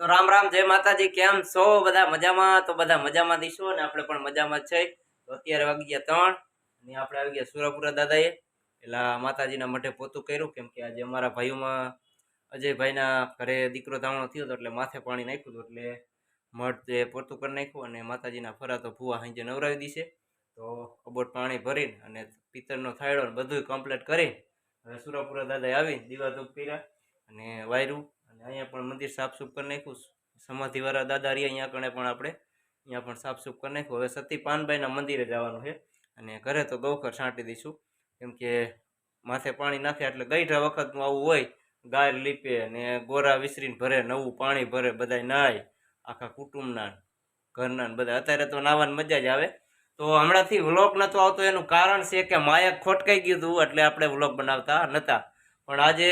તો રામ રામ, જય માતાજી, કેમ છો? બધા મજામાં? તો બધા મજામાં દીશો અને આપણે પણ મજામાં છે. તો અત્યારે વાગી ગયા ત્રણ અને આપણે આવી ગયા સુરાપુરા દાદાએ. એટલે માતાજીના મઠે પોતું કર્યું, કેમ કે આજે અમારા ભાઈઓમાં અજયભાઈના ઘરે દીકરો ધાવણો થયો હતો એટલે માથે પાણી નાખ્યું હતું એટલે મઠ જે પોતું કરી નાખ્યું અને માતાજીના ફરા તો ભૂવા હાંજે નવરાવી દીશે. તો કબોટ પાણી ભરીને અને પિત્તળનો થાયડો બધું કમ્પ્લીટ કરી હવે સુરાપુરા દાદાએ આવી દીવા ધૂપ કર્યા અને વાયરું અને અહીંયા પણ મંદિર સાફસૂફ કરી નાખ્યું સમાધિવાળા દાદા રહ્યા અહીંયા કણે પણ આપણે અહીંયા પણ સાફસૂફ કરી નાખ્યું. હવે સતી પાનભાઈના મંદિરે જવાનું છે અને ઘરે તો ગૌખર છાંટી દઈશું. કેમ કે માથે પાણી નાખ્યા એટલે ગઈઢા વખતનું આવું હોય, ગાય લીપે અને ગોરા વિસરીને ભરે, નવું પાણી ભરે, બધાય નાય, આખા કુટુંબના, ઘરના બધા. અત્યારે તો નાવાની મજા જ આવે. તો હમણાંથી વ્લોગ નહોતો આવતો, એનું કારણ છે કે માયક ખોટકાઈ ગયું હતું, એટલે આપણે વ્લોગ બનાવતા નહોતા પણ આજે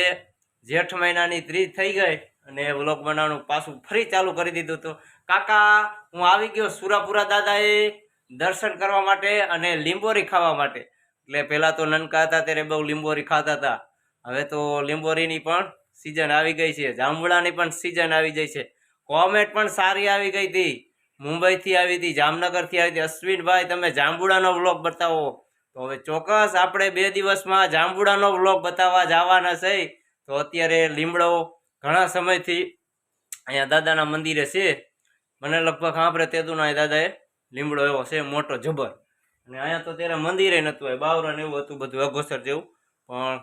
જેઠ મહિનાની ત્રીજ થઈ ગઈ અને વ્લોગ બનાવવાનું પાછું ફરી ચાલુ કરી દીધું હતું. કાકા, હું આવી ગયો સુરાપુરા દાદાએ દર્શન કરવા માટે અને લીંબોરી ખાવા માટે. એટલે પહેલાં તો નનકા હતા, ત્યારે બહુ લીંબોરી ખાતા હતા. હવે તો લીંબોરીની પણ સિઝન આવી ગઈ છે. જાંબુડાની પણ સિઝન આવી ગઈ છે. કોમેટ પણ સારી આવી ગઈ હતી. મુંબઈથી આવી હતી, જામનગરથી આવી હતી. અશ્વિનભાઈ, તમે જાંબુડાનો વ્લોગ બતાવો. તો હવે ચોક્કસ આપણે બે દિવસમાં જાંબુડાનો વ્લોગ બતાવવા જવાના છે. તો અત્યારે લીમડો ઘણા સમયથી અહીંયા દાદાના મંદિરે છે. મને લગભગ આપણે તેદુના દાદાએ લીમડો એવો છે, મોટો જબર. અને અહીંયા તો ત્યારે મંદિરે નહોતું હોય, બાવરણ એવું હતું બધું, અઘોસર જેવું. પણ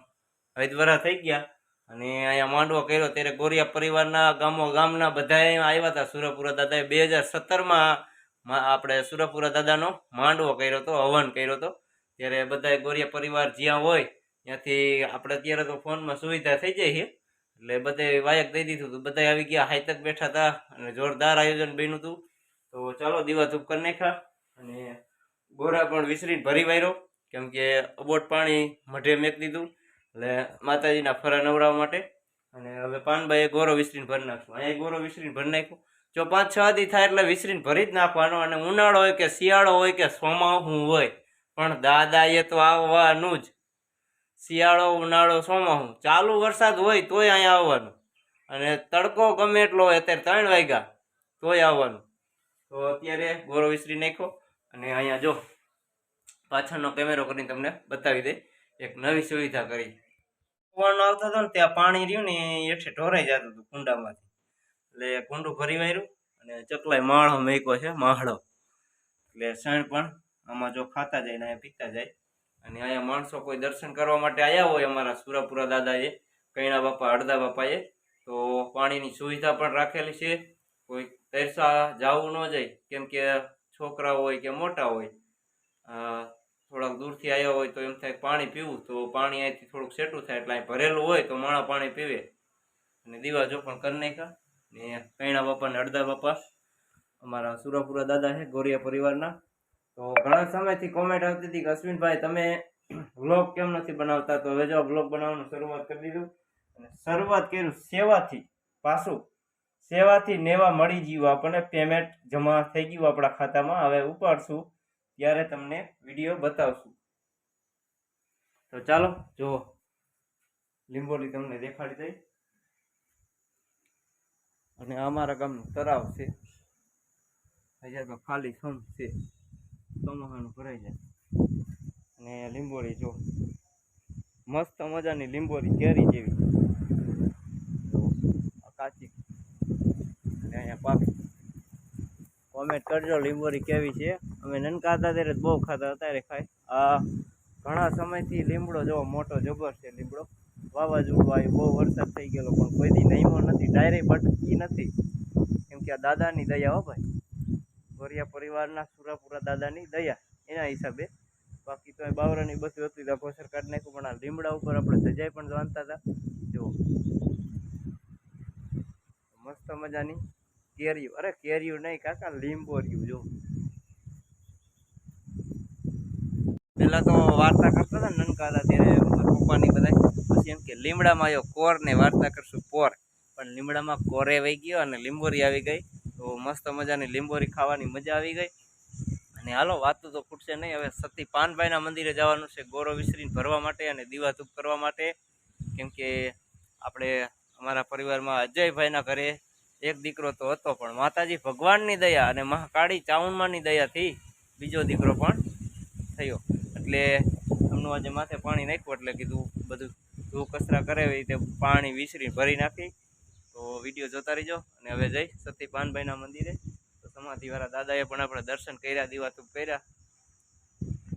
હૈદવરા થઈ ગયા અને અહીંયા માંડવો કર્યો. ત્યારે ગોરિયા પરિવારના ગામો ગામના બધા અહીંયા આવ્યા હતા. સુરપુરા દાદાએ બે હજાર સત્તરમાં આપણે સુરપુરા દાદાનો માંડવો કર્યો હતો, હવન કર્યો હતો. ત્યારે બધાએ ગોરિયા પરિવાર જ્યાં હોય ત્યાંથી આપણે અત્યારે તો ફોનમાં સુવિધા થઈ જાય છે. એટલે બધે વાયક દઈ દીધું હતું બધા આવી ગયા, હાઈતક બેઠા હતા અને જોરદાર આયોજન બન્યું હતું તો ચાલો દીવા ધૂપ કરી નાખ્યા અને ગોરા પણ વિસરીને ભરી વાર્યો કેમ કે અબોટ પાણી મઢે મેક દીધું. એટલે માતાજીના ફરા નવડાવવા માટે. અને હવે પાનભાઈએ ગોરો વિસરીને ભરી નાખ્યો. અહીંયા ગોરો વિસરીને ભરી નાખ્યો. જો પાંચ છ દી થાય એટલે વિસરીને ભરી જ નાખવાનો. અને ઉનાળો હોય કે શિયાળો હોય કે સોમાહું હોય. પણ દાદાએ તો આવવાનું જ. શિયાળો, ઉનાળો, સોમાહું. ચાલુ વરસાદ હોય તોય અહીંયા આવવાનું. અને તડકો ગમે એટલો હોય અત્યારે ત્રણ વાગ્યા તોય આવવાનું. તો અત્યારે ગોરો વિસરી નાખ્યો. અને અહીંયા જો, પાછળનો કેમેરો કરીને તમને બતાવી દે એક નવી સુવિધા કરી. પવન આવતો હતો ને ત્યાં પાણી રહ્યું ને એ હેઠે ઢોરાઈ જતું હતું કુંડામાંથી. એટલે કુંડું ભરી વાર્યું અને ચકલાય માળો મેકો છે, માળો. એટલે શણ પણ આમાં જો ખાતા જાય ને પીતા જાય. અને અહીંયા માણસો કોઈ દર્શન કરવા માટે આવ્યા હોય અમારા સુરાપુરા દાદાએ, કૈણા બાપા, અડધા બાપાએ, તો પાણીની સુવિધા પણ રાખેલી છે. કોઈ તરસા જવું ન જાય, કેમ કે છોકરા હોય કે મોટા હોય થોડાક દૂરથી આવ્યા હોય તો એમ થાય પાણી પીવું, તો પાણી અહીંથી થોડુંક સેટું થાય એટલે અહીં ભરેલું હોય તો માણા પાણી પીવે. અને દીવા જો પણ કરી નાખ્યા. ને કૈણા બાપા ને અડદા બાપા, અમારા સુરાપુરા દાદા છે, ગોરિયા પરિવારના તો ઘણા સમયથી કોમેન્ટ આવતી હતી કે, અશ્વિનભાઈ, તમે વ્લોગ કેમ નથી બનાવતા? તો હવે જો વ્લોગ બનાવવાનું શરૂઆત કરી દીધું. અને શરૂઆત કર્યું સેવાથી, પાછું સેવાથી નેવા મળી ગયું આપણને પેમેન્ટ જમા થઈ ગયું આપણા ખાતામાં. હવે ઉપાડશું, ત્યારે તમને વીડિયો બતાવશું. તો ચાલો, જો લીંબોલી તમને દેખાડી દઈ. અને અમારા ગામનું તરાવ છે. હજાર ખાલી સમ છે. ચોમાસાનું ભરાઈ જાય. અને લીંબોળી જો, મસ્ત મજાની લીંબોળી કેરી જેવી. કાચી. અને અહીંયા પાકી. કોમેન્ટ કરજો લીંબોળી કેવી છે. અમે નનકા હતા ત્યારે બહુ ખાતા, અત્યારે ખાય. આ ઘણા સમયથી લીમડો જો મોટો જબર છે લીમડો વાવાઝોડું આવ્યું, બહુ વરસાદ થઈ ગયેલો, પણ કોઈ દી નહીમો નથી. ડાયરેક્ટ બટકી નથી. કેમ કે આ દાદાની દયા હો ભાઈ. ગોરિયા પરિવારના સુરાપુરા દાદાની દયા, એના હિસાબે. બાકી તો બાવરાની બધું હતું તો ઘોસર કાઢી નાખ્યું, પણ આ લીમડા ઉપર આપણે સજાય પણ વાંધતા હતા. જો મસ્ત મજાની કેરીયું અરે કેરીયું નહીં કાકા લીંબોરિયું જો પેલા તો વાર્તા કરતા હતા નનકા હતા ત્યારે પપ્પાની બધા પછી એમ કે લીમડામાં આવ્યો કોર ને વાર્તા કરશું પોર પણ લીમડામાં કોરે વહી ગયો અને લીંબોરી આવી ગઈ. તો મસ્ત મજાની લીંબોરી ખાવાની મજા આવી ગઈ. અને હાલો, વાતું તો ખૂટશે નહીં. હવે સતી પાનભાઈના મંદિરે જવાનું છે ગોરો વિસરીને ભરવા માટે અને દીવા ધૂપ કરવા માટે. કેમ કે આપણે અમારા પરિવારમાં અજયભાઈના ઘરે એક દીકરો તો હતો, પણ માતાજી ભગવાનની દયા અને મહાકાળી ચામુંડમાની દયાથી બીજો દીકરો પણ થયો. એટલે એમનું આજે માથે પાણી નાખ્યું, એટલે કીધું બધું ધૂ કચરા કરે એવી રીતે પાણી વિસરી ભરી નાખી. તો વીડિયો જોતા રહીજો. અને હવે જઈ સતી પાનભાઈના મંદિરે. તો સમાધિવાળા દાદાએ પણ આપણે દર્શન કર્યા દીવાતું કર્યા.